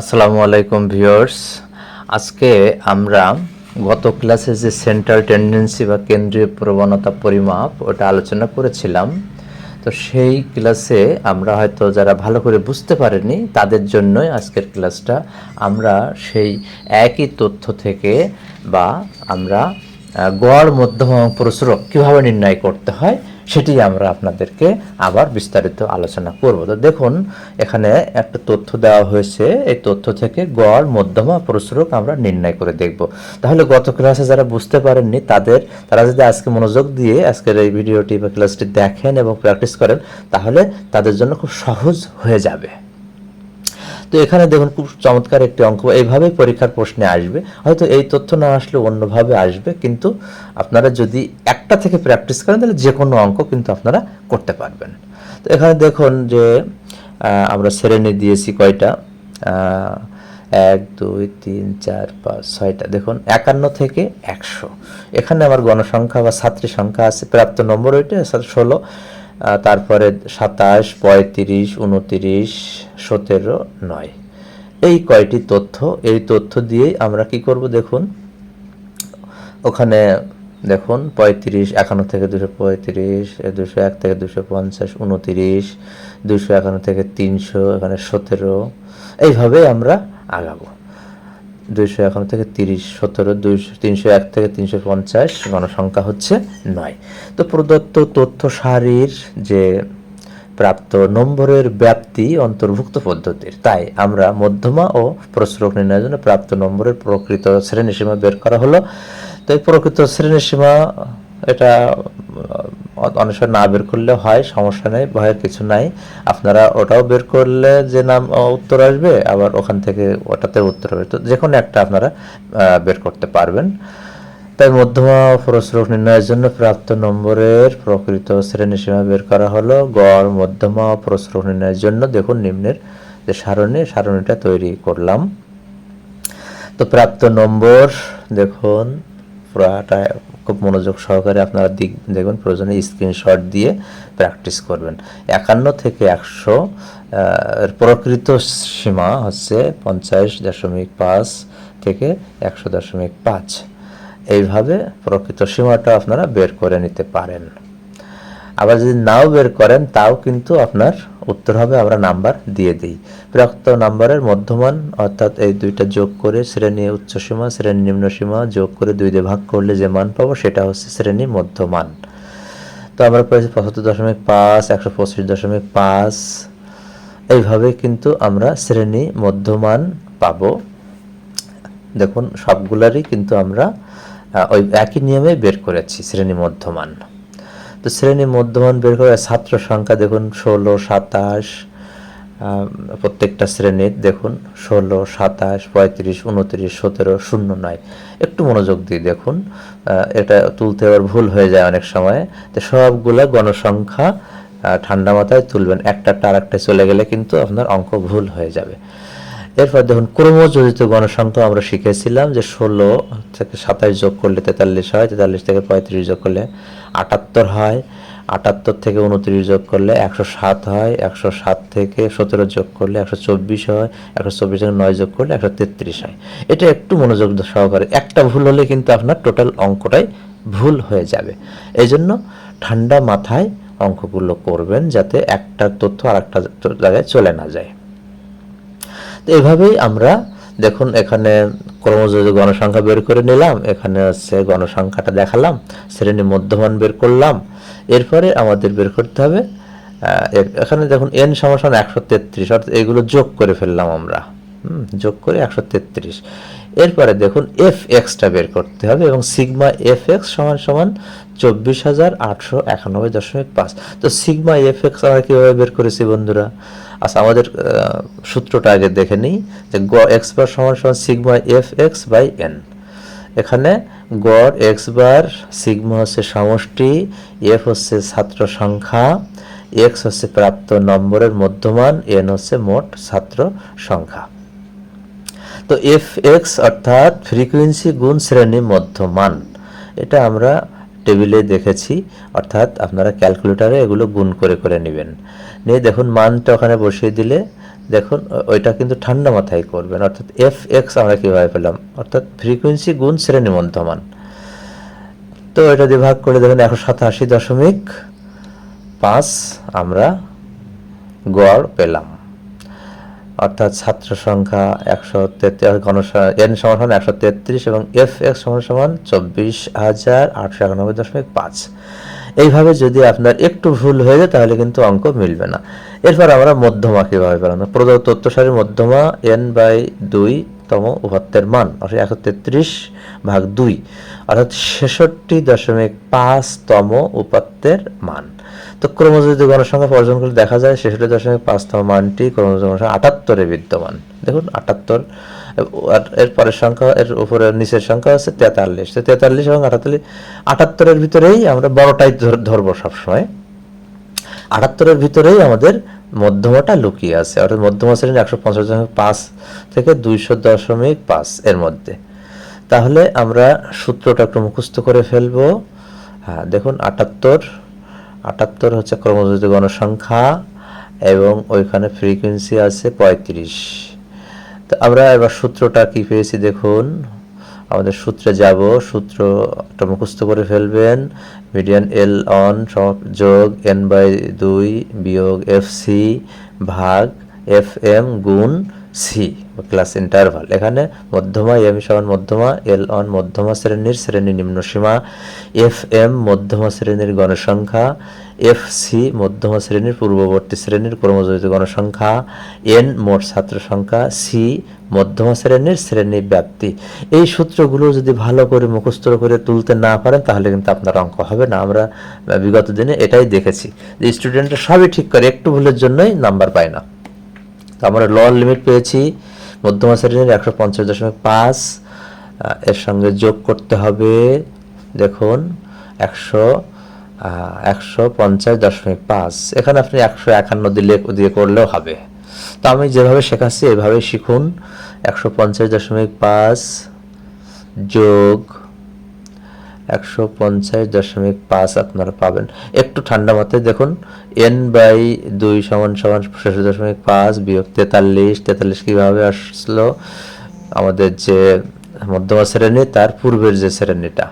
আসসালামু আলাইকুম ভিউয়ার্স। আজকে আমরা গত ক্লাসে যে সেন্ট্রাল টেন্ডেন্সি বা কেন্দ্রীয় প্রবণতা পরিমাপ, ওটা আলোচনা করেছিলাম। তো সেই ক্লাসে আমরা হয়তো যারা ভালো করে বুঝতে পারেনি, তাদের জন্যই আজকের ক্লাসটা আমরা সেই একই তথ্য থেকে বা আমরা গড়, মধ্যম প্রসরক কীভাবে নির্ণয় করতে হয় সেটি আমরা আপনাদেরকে আবার বিস্তারিত আলোচনা করব। তো দেখুন, এখানে একটা তথ্য দেওয়া হয়েছে। এই তথ্য থেকে গড়, মধ্যমা প্রসরক আমরা নির্ণয় করে দেখব। তাহলে গত ক্লাসে যারা বুঝতে পারেননি, তাদের, তারা যদি আজকে মনোযোগ দিয়ে আজকের এই ভিডিওটি বা ক্লাসটি দেখেন এবং প্র্যাকটিস করেন, তাহলে তাদের জন্য খুব সহজ হয়ে যাবে। তো এখানে দেখুন খুব চমৎকার একটি অঙ্ক। এইভাবেই পরীক্ষার প্রশ্নে আসবে। হয়তো এই তথ্য না আসলে অন্যভাবে আসবে, কিন্তু আপনারা যদি একটা থেকে প্র্যাকটিস করেন, তাহলে যে কোনো অঙ্ক কিন্তু আপনারা করতে পারবেন। তো এখানে দেখুন যে আমরা শ্রেণি দিয়েছি কয়টা? এক, দুই, তিন, চার, পাঁচ, ছয়টা। দেখুন, একান্ন থেকে একশো। এখানে আমার গণসংখ্যা বা ছাত্রী সংখ্যা আছে, প্রাপ্ত নম্বর ওইটা, ষোলো। তারপরে সাতাশ, পঁয়ত্রিশ, উনতিরিশ, সতেরো, নয়। এই কয়টি তথ্য, এই তথ্য দিয়েই আমরা কি করব দেখুন। ওখানে দেখুন, পঁয়ত্রিশ, একান্ন থেকে দুশো পঁয়ত্রিশ, দুশো এক থেকে দুশো পঞ্চাশ, উনতিরিশ, দুশো একান্ন থেকে তিনশো, এখানে সতেরো। এইভাবে আমরা আগাবো। দুইশো একান্ন থেকে তিরিশ, সতেরো, দুইশো, তিনশো এক থেকে তিনশো পঞ্চাশ গণসংখ্যা হচ্ছে নয়। তো প্রদত্ত তথ্য সারির যে প্রাপ্ত নম্বরের ব্যাপ্তি অন্তর্ভুক্ত পদ্ধতির, তাই আমরা মধ্যমা ও প্রসরক নির্ণয়ের জন্য প্রাপ্ত নম্বরের প্রকৃত শ্রেণীসীমা বের করা হলো। তো এই প্রকৃত শ্রেণীসীমা, এটা অনেক সময় না বের করলে হয়, সমস্যা নেই, ভয়ের কিছু নাই। আপনারা ওটাও বের করলে যে নাম উত্তর আসবে, আবার ওখান থেকে ওটাতে উত্তর হবে। তো যে কোনো একটা আপনারা বের করতে পারবেন। তাই মধ্যমা প্রসরক নির্ণয়ের জন্য প্রাপ্ত নম্বরের প্রকৃত শ্রেণীসীমা বের করা হলো। গড়, মধ্যমা প্রসরক নির্ণয়ের জন্য দেখুন নিম্নের যে সারণী, সারণীটা তৈরি করলাম। তো প্রাপ্ত নম্বর দেখুন, পুরাটা খুব মনোযোগ সহকারে আপনারা দিক দেখবেন প্রয়োজনে স্ক্রিনশট দিয়ে প্র্যাকটিস করবেন। একান্ন থেকে একশো প্রকৃত সীমা হচ্ছে পঞ্চাশ দশমিক পাঁচ থেকে একশো দশমিক পাঁচ। এইভাবে প্রকৃত সীমাটা আপনারা বের করে নিতে পারেন। আবার যদি নাও বের করেন, তাও কিন্তু আপনার উত্তর হবে, আমরা নাম্বার দিয়ে দিই। প্রাপ্ত নাম্বারের মধ্যমান, অর্থাৎ এই দুইটা যোগ করে শ্রেণি উচ্চ সীমা, শ্রেণি নিম্ন সীমা যোগ করে দুই দিয়ে ভাগ করলে যে মান পাবো, সেটা হচ্ছে শ্রেণি মধ্যমান। তো আমরা পেয়েছি পঁচাত্তর দশমিক পাঁচ, একশো পঁচিশ দশমিক পাঁচ। এইভাবে কিন্তু আমরা শ্রেণি মধ্যমান পাবো। দেখুন, সবগুলারই কিন্তু আমরা ওই একই নিয়মে বের করেছি, শ্রেণি মধ্যমান। তো শ্রেণি মধ্যমান বের করে ছাত্র সংখ্যা দেখুন, ষোলো, সাতাশ প্রত্যেকটা শ্রেণির দেখুন, ষোলো, সাতাশ, পঁয়ত্রিশ, উনত্রিশ, সতেরো, শূন্য, নয়। একটু মনোযোগ দিয়ে দেখুন এটা তুলতে আবার ভুল হয়ে যায় অনেক সময়। তো সবগুলা গণসংখ্যা ঠান্ডা মাথায় তুলবেন। একটা আর একটা চলে গেলে কিন্তু আপনার অঙ্ক ভুল হয়ে যাবে। এরপর দেখুন, ক্রমযোজিত গণসংখ্যা আমরা শিখেছিলাম যে ষোলো থেকে সাতাশ যোগ করলে তেতাল্লিশ হয়, তেতাল্লিশ থেকে পঁয়ত্রিশ যোগ করলে আটাত্তর হয়, আটাত্তর থেকে উনত্রিশ যোগ করলে একশো সাত হয়, একশো সাত থেকে সতেরো যোগ করলে একশো চব্বিশ হয়, একশো চব্বিশ থেকে নয় যোগ করলে একশো তেত্রিশ হয়। এটা একটু মনোযোগ সহকারে, একটা ভুল হলে কিন্তু আপনার টোটাল অঙ্কটাই ভুল হয়ে যাবে। এই জন্য ঠান্ডা মাথায় অঙ্কগুলো করবেন যাতে একটা তথ্য আর একটা জায়গায় চলে না যায়। তো এভাবেই আমরা দেখুন, এখানে ক্রমযোজিত গণসংখ্যা বের করে নিলাম, এখানে হচ্ছে গণসংখ্যাটা দেখালাম, শ্রেণি মধ্যমান বের করলাম, এরপরে আমাদের বের করতে হবে এখানে দেখুন এন সমান একশো তেত্রিশ, অর্থাৎ এগুলো যোগ করে ফেললাম আমরা। যোগ করে একশো তেত্রিশ। এরপরে দেখুন এফ এক্সটা বের করতে হবে এবং সিগমা এফ এক্স সমান সমান চব্বিশ হাজার আটশো একানব্বই দশমিক পাঁচ। তো সিগমা এফ এক্স আমরা কীভাবে বের করেছি বন্ধুরা? আচ্ছা আমাদের সূত্রটা আগে দেখে নিই যে গ এক্স বার সমান সমান sigma F X by N এখানে গড় এক্স বার সিগমা হচ্ছে সমষ্টি এফ হচ্ছে ছাত্র সংখ্যা এক্স হচ্ছে প্রাপ্ত নম্বরের মধ্যমান এন হচ্ছে মোট ছাত্র সংখ্যা। তো এফ এক্স অর্থাৎ ফ্রিকোয়েন্সি গুণ শ্রেণি মধ্যমান। এটা আমরা টেবিলে দেখেছি, অর্থাৎ আপনারা ক্যালকুলেটারে এগুলো গুণ করে করে নেবেন। নিয়ে দেখুন মানটা ওখানে বসিয়ে দিলে, দেখুন ওইটা কিন্তু ঠান্ডা মাথায় করবেন। অর্থাৎ এফ এক্স আমরা কীভাবে পেলাম? অর্থাৎ ফ্রিকোয়েন্সি গুণ শ্রেণি মধ্যমান। তো এটা দিয়ে ভাগ করে দেখুন একশো সাতাশি দশমিক পাঁচ আমরা গড় পেলাম। অর্থাৎ ছাত্র সংখ্যা একশো তেত্রিশ এন সমান সমান একশো তেত্রিশ এবং এফ এক্স সমান সমান চব্বিশ হাজার আটশো একানব্বই দশমিক পাঁচ। এইভাবে যদি আপনার একটু ভুল হয়ে যায়, তাহলে কিন্তু অঙ্ক মিলবে না। এরপর আমরা মধ্যমা কীভাবে পেলাম প্রদত্ত তত্ত্ব সারির মধ্যমা এন বাই দুই তম উপাত্তের মান, অর্থাৎ একশো তেত্রিশ ভাগ দুই, অর্থাৎ ছেষট্টি দশমিক পাঁচ তম উপাত্তের মান। তো ক্রমযোজিত গণসংখ্যা অর্জন করলে দেখা যায়, ছেষট্টি দশমিক পাঁচতম মানটি ক্রমযোজিত গণসংখ্যা আটাত্তরে বিদ্যমান। দেখুন, আটাত্তর এর পরের সংখ্যা, এর উপরে নিচের সংখ্যা হচ্ছে তেতাল্লিশ। তো তেতাল্লিশ এবং আটাত্তর আটাত্তরের ভিতরেই আমরা বড়টাই ধর- ধরবো সবসময়। আটাত্তরের ভিতরেই আমাদের মধ্যমাটা লুকিয়ে আছে। অর্থাৎ মধ্যমা শ্রেণি একশো পঞ্চাশ দশমিক পাঁচ থেকে দুইশো দশমিক পাঁচ এর মধ্যে। তাহলে আমরা সূত্রটা একটু মুখস্থ করে ফেলব। হ্যাঁ দেখুন, আটাত্তর আটাত্তর হচ্ছে ক্রমযোজিত গণসংখ্যা এবং ওইখানে ফ্রিকোয়েন্সি আছে পঁয়ত্রিশ। তো আমরা এবার সূত্রটা কি পেয়েছি দেখুন। আমাদের সূত্রে যাব সূত্রটা মুখস্থ করে ফেলবেন। মিডিয়ান এল অন সব যোগ এন বাই দুই বিয়োগ এফ সি ভাগ এফ এম গুণ সি ক্লাস ইন্টারভাল এখানে মধ্যমা এম সমান মধ্যমা এল অন মধ্যমা শ্রেণির, শ্রেণি নিম্ন সীমা এফ এম মধ্যমা শ্রেণির গণসংখ্যা এফ সি মধ্যমা শ্রেণির পূর্ববর্তী শ্রেণির কর্মজড়িত গণসংখ্যা এন মোট ছাত্র সংখ্যা সি মধ্যমা শ্রেণির শ্রেণি ব্যাপ্তি। এই সূত্রগুলো যদি ভালো করে মুখস্থ করে তুলতে না পারেন, তাহলে কিন্তু আপনার অঙ্ক হবে না। আমরা বিগত দিনে এটাই দেখেছি যে স্টুডেন্টরা সবই ঠিক করে, একটু ভুলের জন্যই নাম্বার পায় না। আমরা লোয়ার লিমিট পেয়েছি। মধ্যমা শ্রেণির একশো পঞ্চাশ দশমিক পাঁচ এর সঙ্গে যোগ করতে হবে, দেখুন, একশো একশো পঞ্চাশ দশমিক পাঁচ। এখানে আপনি একশো একান্ন দিলে, দিয়ে করলেও হবে। তো আমি যেভাবে শেখাচ্ছি এভাবে শিখুন। একশো পঞ্চাশ দশমিক পাঁচ যোগ একশো পঞ্চাশ দশমিক পাঁচ আপনারা পাবেন। একটু ঠান্ডা মাথায় দেখুন এন বাই দুই সমান সমান ছেষট্টি দশমিক পাঁচ বিয়োগ তেতাল্লিশ তেতাল্লিশ কীভাবে আসলো? আমাদের যে মধ্যমা শ্রেণি, তার পূর্বের যে শ্রেণীটা।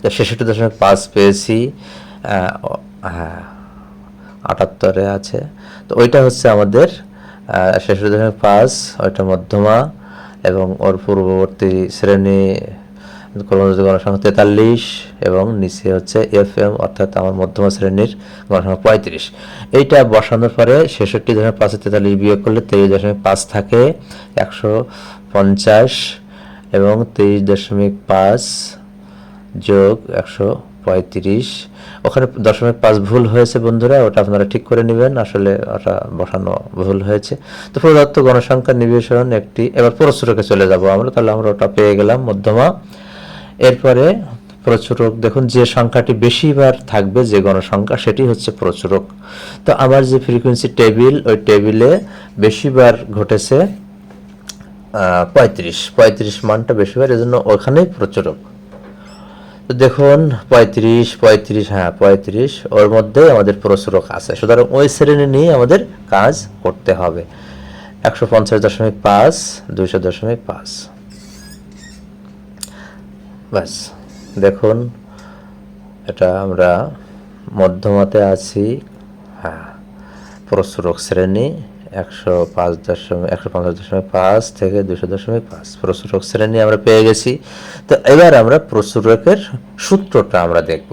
তো ছেষট্টি দশমিক পাঁচ পেয়েছি হ্যাঁ আটাত্তরে আছে। তো ওইটা হচ্ছে আমাদের ছেষট্টি দশমিক পাঁচ, ওইটা মধ্যমা এবং ওর পূর্ববর্তী শ্রেণি কর্মযোগ্য গণসংখ্যা তেতাল্লিশ এবং নিচে হচ্ছে এফ এম অর্থাৎ আমার মধ্যমা শ্রেণির গণসংখ্যা পঁয়ত্রিশ। এইটা বসানোর পরে ছেষট্টি দশমিক পাঁচে তেতাল্লিশ বিয়োগ করলে তেইশ দশমিক পাঁচ থাকে, একশো পঞ্চাশ এবং তেইশ দশমিক পাঁচ যোগ একশো পঁয়ত্রিশ। ওখানে দশমিক পাঁচ ভুল হয়েছে বন্ধুরা, ওটা আপনারা ঠিক করে নেবেন, আসলে ওটা বসানো ভুল হয়েছে। তো প্রদত্ত গণসংখ্যা নিবেশন একটি, এবার প্রচুরকে চলে যাব আমরা, তাহলে আমরা ওটা পেয়ে গেলাম মধ্যমা। এরপরে প্রচুরক, দেখুন যে সংখ্যাটি বেশিবার থাকবে যে গণসংখ্যা, সেটি হচ্ছে প্রচুরক। তো আমার যে ফ্রিকোয়েন্সি টেবিল ওই টেবিলে বেশিবার ঘটেছে পঁয়ত্রিশ। পঁয়ত্রিশ মানটা বেশিবার, এজন্য ওখানেই প্রচুরক। তো দেখুন, পঁয়ত্রিশ পঁয়ত্রিশ হ্যাঁ পঁয়ত্রিশ, ওর মধ্যে আমাদের প্রচুরক আছে। সুতরাং ওই শ্রেণি নিয়ে আমাদের কাজ করতে হবে। একশো পঞ্চাশ দশমিক পাঁচ, দুইশো দশমিক পাঁচ। ব্যাস। দেখুন এটা আমরা মধ্যমাতে আছি। হ্যাঁ প্রচুরক শ্রেণি। একশো পাঁচ দশমিক একশো পঞ্চাশ দশমিক পাঁচ থেকে দুশো দশমিক পাঁচ প্রচুরক শ্রেণি আমরা পেয়ে গেছি। তো এবার আমরা প্রচুরকের সূত্রটা আমরা দেখব।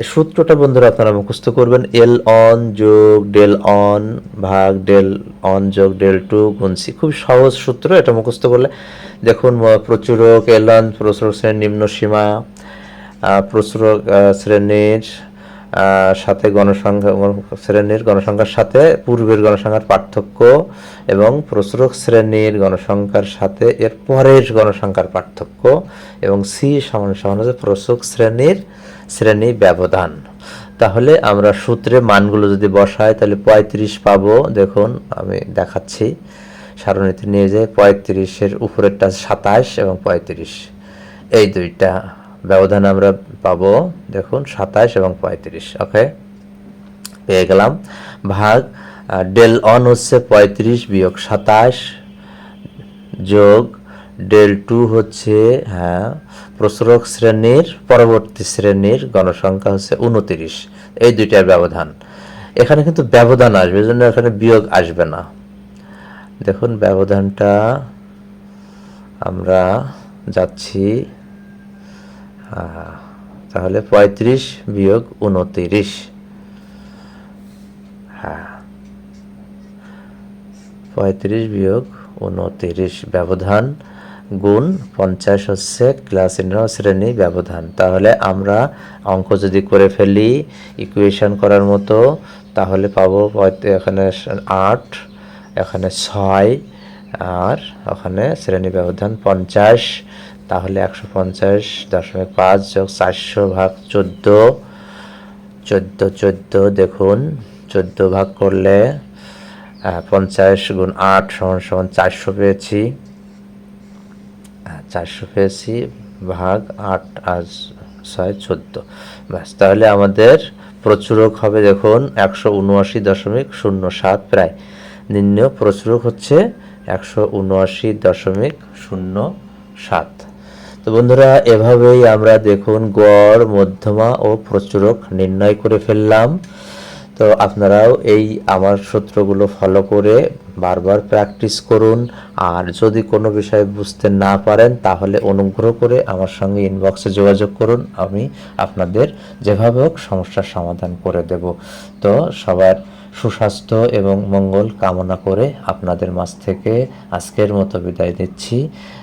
এই সূত্রটা বন্ধুরা আপনারা মুখস্থ করবেন এল অন যোগ ডেল অন ভাগ ডেল অন যোগ ডেল টু গুণসি খুব সহজ সূত্র এটা মুখস্থ করলে। দেখুন প্রচুরক এল অন প্রচুরক শ্রেণির নিম্ন সীমা আহ, প্রচুরক শ্রেণির সাথে গণসংখ্যা শ্রেণির গণসংখ্যার সাথে, পূর্বের গণসংখ্যার পার্থক্য এবং প্রচুরক শ্রেণির গণসংখ্যার সাথে এর পরের গণসংখ্যার পার্থক্য এবং সি সমান সমান হচ্ছে প্রচুরক শ্রেণির শ্রেণি ব্যবধান। তাহলে আমরা সূত্রে মানগুলো যদি বসাই, তাহলে পঁয়ত্রিশ পাবো। দেখুন, আমি দেখাচ্ছি। সারণীতে নিয়ে যাই, পঁয়ত্রিশের উপরেরটা সাতাশ এবং পঁয়ত্রিশ। এই দুইটা। ব্যবধান আমরা পাবো, দেখুন, সাতাশ এবং পঁয়ত্রিশ ওকে পেয়ে গেলাম। ভাগ ডেল অন হচ্ছে পঁয়ত্রিশ বিয়োগ সাতাশ যোগ ডেল টু হচ্ছে হ্যাঁ প্রসরক শ্রেণির পরবর্তী শ্রেণির গণসংখ্যা হচ্ছে উনতিরিশ। এই দুইটার ব্যবধান। এখানে কিন্তু ব্যবধান আসবে জন্য এখানে বিয়োগ আসবে না। দেখুন, ব্যবধানটা আমরা যাচ্ছি তাহলে পঁয়ত্রিশ বিয়োগ উনতিরিশ। হ্যাঁ। পঁয়ত্রিশ বিয়োগ উনতিরিশ ব্যবধান গুণ পঞ্চাশ হচ্ছে ক্লাস ইন্টার শ্রেণি ব্যবধান। তাহলে আমরা অঙ্ক যদি করে ফেলি ইকুয়েশন করার মতো, তাহলে পাবো এখানে আট, এখানে ছয়, আর ওখানে শ্রেণি ব্যবধান পঞ্চাশ। তাহলে একশো পঞ্চাশ দশমিক পাঁচ যোগ চারশো ভাগ চোদ্দ। চোদ্দ চোদ্দ, দেখুন, চোদ্দ ভাগ করলে পঞ্চাশ গুণ আট সমান সমান চারশো পেয়েছি। চারশো পেয়েছি ভাগ আট আর ছয় চোদ্দ। ব্যাস, তাহলে আমাদের প্রচুরক হবে, দেখুন, একশো উনআশি দশমিক শূন্য সাত প্রায়। নিম্ন প্রচুরক হচ্ছে একশো উনআশি দশমিক শূন্য সাত। তো বন্ধুরা, এভাবেই আমরা দেখুন গড়, মধ্যমা ও প্রচুরক নির্ণয় করে ফেললাম। তো আপনারাও এই আমার সূত্রগুলো ফলো করে বারবার প্র্যাকটিস করুন। আর যদি কোনো বিষয় বুঝতে না পারেন, তাহলে অনুগ্রহ করে আমার সঙ্গে ইনবক্সে যোগাযোগ করুন। আমি আপনাদের যেভাবে হোক সমস্যার সমাধান করে দেব। তো সবার সুস্বাস্থ্য এবং মঙ্গল কামনা করে আপনাদের মাঝ থেকে আজকের মতো বিদায় দিচ্ছি